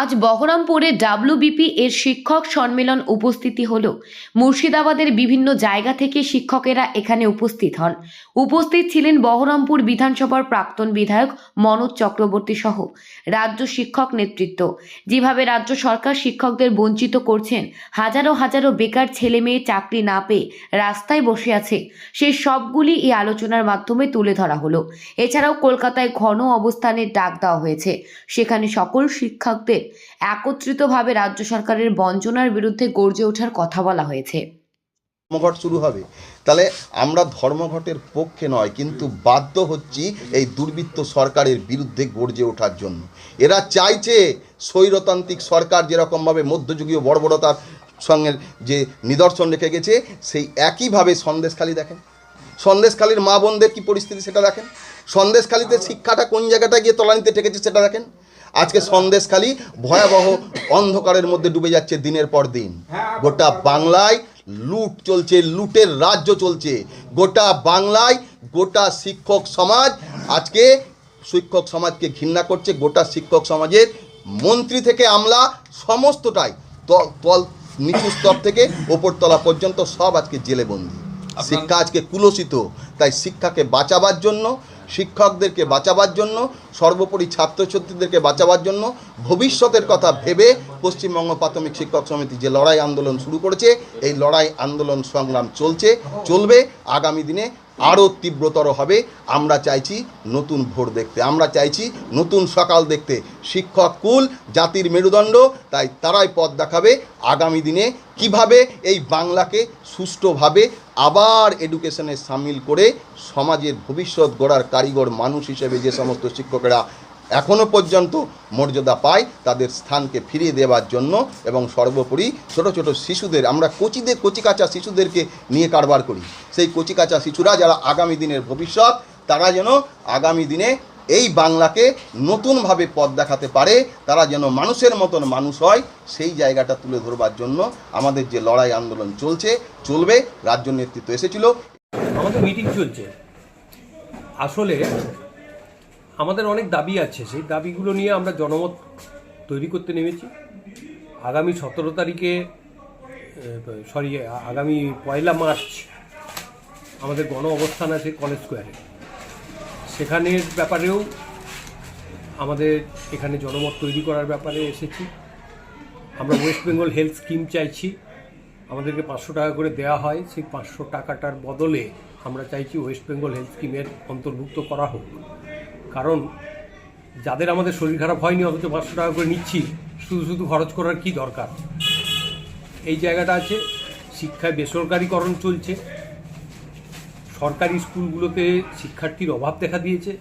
আজ বহরমপুরে ডাব্লিউবিপি এর শিক্ষক সম্মেলন উপস্থিতি হলো। মুর্শিদাবাদের বিভিন্ন জায়গা থেকে শিক্ষকেরা এখানে উপস্থিত হন। উপস্থিত ছিলেন বহরমপুর বিধানসভার প্রাক্তন বিধায়ক মনোজ চক্রবর্তী সহ রাজ্য শিক্ষক নেতৃত্ব। যেভাবে রাজ্য সরকার শিক্ষকদের বঞ্চিত করছেন, হাজারো হাজারো বেকার ছেলে মেয়ে চাকরি না পেয়ে রাস্তায় বসে আছে সেই সবগুলি এই আলোচনার মাধ্যমে তুলে ধরা হলো। এছাড়াও কলকাতায় ঘন অবস্থানের ডাক দেওয়া হয়েছে। সেখানে সকল শিক্ষকদের একত্রিতভাবে রাজ্য সরকারের বঞ্চনার বিরুদ্ধে গর্জে ওঠার কথা বলা হয়েছে। ধর্মঘট শুরু হবে। তাহলে আমরা ধর্মঘটের পক্ষে নয়, কিন্তু বাধ্য হচ্ছি এই দুর্বৃত্ত সরকারের বিরুদ্ধে গর্জে ওঠার জন্য। এরা চাইছে স্বৈরতান্ত্রিক সরকার যেরকমভাবে মধ্যযুগীয় বর্বরতার সঙ্গে যে নিদর্শন রেখে গেছে, সেই একইভাবে সন্দেশখালি দেখেন। সন্দেশখালির মা বোনদের কী পরিস্থিতি সেটা দেখেন? সন্দেশখালিতে শিক্ষাটা কোন জায়গাটা গিয়ে তলানিতে ঠেকেছে সেটা দেখেন? আজকে সন্দেশখালি ভয়াবহ অন্ধকারের মধ্যে ডুবে যাচ্ছে দিনের পর দিন। গোটা বাংলায় লুট চলছে লুটের রাজ্য চলছে। গোটা বাংলায় গোটা শিক্ষক সমাজ আজকে শিক্ষক সমাজকে ঘৃণা করছে গোটা শিক্ষক সমাজের মন্ত্রী থেকে আমলা সমস্তটাই তল তল নিচু স্তর থেকে ওপরতলা পর্যন্ত সব আজকে জেলে বন্দি শিক্ষা আজকে কুলসিত তাই শিক্ষাকে বাঁচাবার জন্য শিক্ষকদেরকে বাঁচাবার জন্য, সর্বোপরি ছাত্রছাত্রীদেরকে বাঁচাবার জন্য ভবিষ্যতের কথা ভেবে পশ্চিমবঙ্গ প্রাথমিক শিক্ষক সমিতি যে লড়াই আন্দোলন শুরু করেছে, এই লড়াই আন্দোলন সংগ্রাম চলছে, চলবে। আগামী দিনে আরও তীব্রতর হবে। আমরা চাইছি নতুন ভোর দেখতে। আমরা চাইছি নতুন সকাল দেখতে। শিক্ষক কুল, জাতির মেরুদণ্ড, তাই তারাই পথ দেখাবে আগামী দিনে কীভাবে এই বাংলাকে সুষ্ঠুভাবে আবার এডুকেশনে সামিল করে সমাজের ভবিষ্যৎ গড়ার কারিগর মানুষ হিসেবে যে সমস্ত শিক্ষকেরা এখনও পর্যন্ত মর্যাদা পায় তাদের স্থানকে ফিরিয়ে দেওয়ার জন্য এবং সর্বোপরি ছোট ছোট শিশুদের, আমরা কচিদের কচিকাচা শিশুদেরকে নিয়ে কারবার করি। সেই কচিকাচা শিশুরা যারা আগামী দিনের ভবিষ্যৎ, তারা যেন আগামী দিনে এই বাংলাকে নতুনভাবে পথ দেখাতে পারে, তারা যেন মানুষের মতন মানুষ হয়, সেই জায়গাটা তুলে ধরবার জন্য আমাদের যে লড়াই আন্দোলন চলছে, চলবে, রাজ্য নেতৃত্ব এসেছিল। আমাদের মিটিং চলছে। আসলে আমাদের অনেক দাবি আছে, সেই দাবিগুলো নিয়ে আমরা জনমত তৈরি করতে নেমেছি। আগামী সতেরো তারিখে সরি, আগামী পয়লা মার্চ আমাদের গণ অবস্থান আছে কলেজ স্কোয়ারে। সেখানের ব্যাপারেও আমাদের এখানে জনমত তৈরি করার ব্যাপারে এসেছি। আমরা ওয়েস্ট বেঙ্গল হেলথ স্কিম চাইছি, আমাদেরকে পাঁচশো টাকা করে দেওয়া হয়, সেই পাঁচশো টাকাটার বদলে আমরা চাইছি ওয়েস্ট বেঙ্গল হেলথ স্কিমের অন্তর্ভুক্ত করা হোক। কারণ যাদের আমাদের শরীর খারাপ হয়নি, অথচ পাঁচশো টাকা করে নিচ্ছি, শুধু শুধু খরচ করার কি দরকার? এই জায়গাটা আছে, শিক্ষায় বেসরকারিকরণ চলছে, সরকারি স্কুলগুলোতে শিক্ষার্থীর অভাব দেখা দিয়েছে।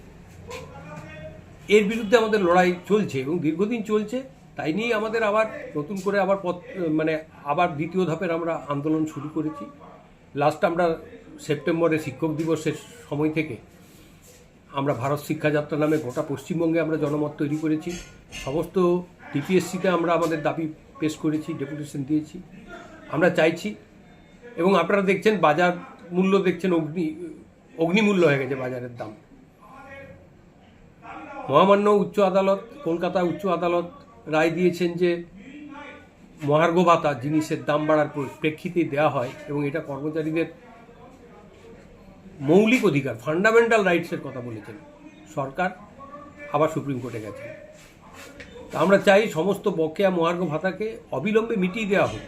এর বিরুদ্ধে আমাদের লড়াই চলছে এবং দীর্ঘদিন চলছে, তাই নিয়ে আমাদের আবার নতুন করে আবার পথ মানে আবার দ্বিতীয় ধাপের আমরা আন্দোলন শুরু করেছি। লাস্ট আমরা সেপ্টেম্বরে শিক্ষক দিবসের সময় থেকে আমরা ভারত শিক্ষাযাত্রা নামে গোটা পশ্চিমবঙ্গে আমরা জনমত তৈরি করেছি। সমস্ত টিপিএসসিতে আমরা আমাদের দাবি পেশ করেছি, ডেপুটেশন দিয়েছি। আমরা চাইছি এবং আপনারা দেখছেন বাজার মূল্য দেখছেন অগ্নি, অগ্নিমূল্য হয়ে গেছে বাজারের দাম। মহামান্য উচ্চ আদালত, কলকাতা উচ্চ আদালত রায় দিয়েছেন যে মহার্ঘ ভাতা জিনিসের দাম বাড়ার প্রেক্ষিতে দেওয়া হয় এবং এটা কর্মচারীদের মৌলিক অধিকার ফান্ডামেন্টাল রাইটসের কথা বলেছেন সরকার, আবার সুপ্রিম কোর্টে গেছে তা আমরা চাই সমস্ত বকেয়া মহার্ঘ ভাতাকে অবিলম্বে মিটিয়ে দেওয়া হোক।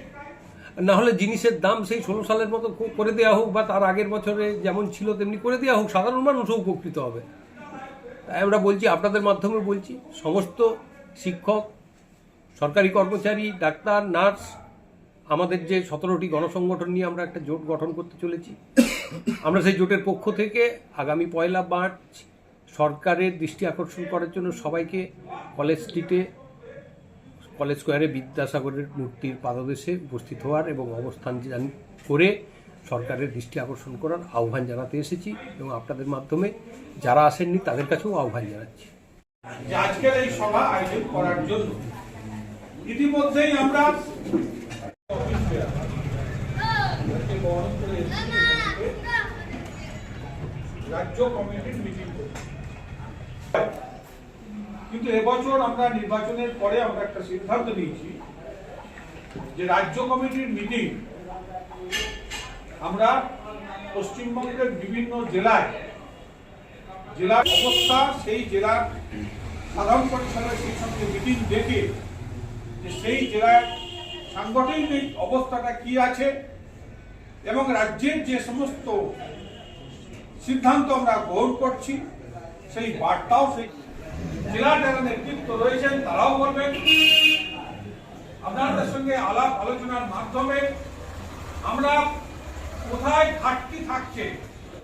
না হলে জিনিসের দাম সেই ষোলো সালের মতো করে দেওয়া হোক বা তার আগের বছরে যেমন ছিল তেমনি করে দেওয়া হোক, সাধারণ মানুষও উপকৃত হবে। তাই আমরা বলছি, আপনাদের মাধ্যমে বলছি, সমস্ত শিক্ষক, সরকারি কর্মচারী, ডাক্তার, নার্স আমাদের যে সতেরোটি গণসংগঠন নিয়ে আমরা একটা জোট গঠন করতে চলেছি, আমরা সেই জোটের পক্ষ থেকে আগামী পয়লা মার্চ সরকারের দৃষ্টি আকর্ষণ করার জন্য সবাইকে কলেজ স্ট্রিটে, কলেজ স্কোয়ারে বিদ্যাসাগরের মূর্তির পাদদেশে উপস্থিত হওয়ার এবং অবস্থান করে সরকারের দৃষ্টি আকর্ষণ করার আহ্বান জানাতে এসেছি এবং আপনাদের মাধ্যমে যারা আসেননি তাদের কাছেও আহ্বান জানাচ্ছি। আজকের এই সভা আয়োজন করার জন্য ইতিমধ্যেই আমরা রাজ্য কমিটির মিটিং কিন্তু এবছর আমরা নির্বাচনের পরে আমরা একটা সিদ্ধান্ত নিয়েছি যে রাজ্য কমিটির মিটিং আমরা পশ্চিমবঙ্গের বিভিন্ন জেলায় জেলার অবস্থা সেই জেলার সাধারণ পরিষদের সেই সঙ্গে মিটিং দেখে যে সেই জেলার সাংগঠনিক অবস্থাটা কি আছে এবং রাজ্যের যে সমস্ত সিদ্ধান্ত আমরা গ্রহণ করছি, সেই বার্তাও সেই জেলা যারা নেতৃত্ব রয়েছেন, তারাও বলবেন, আপনাদের সঙ্গে আলাপ আলোচনার মাধ্যমে আমরা কোথায় ঘাটতি থাকছে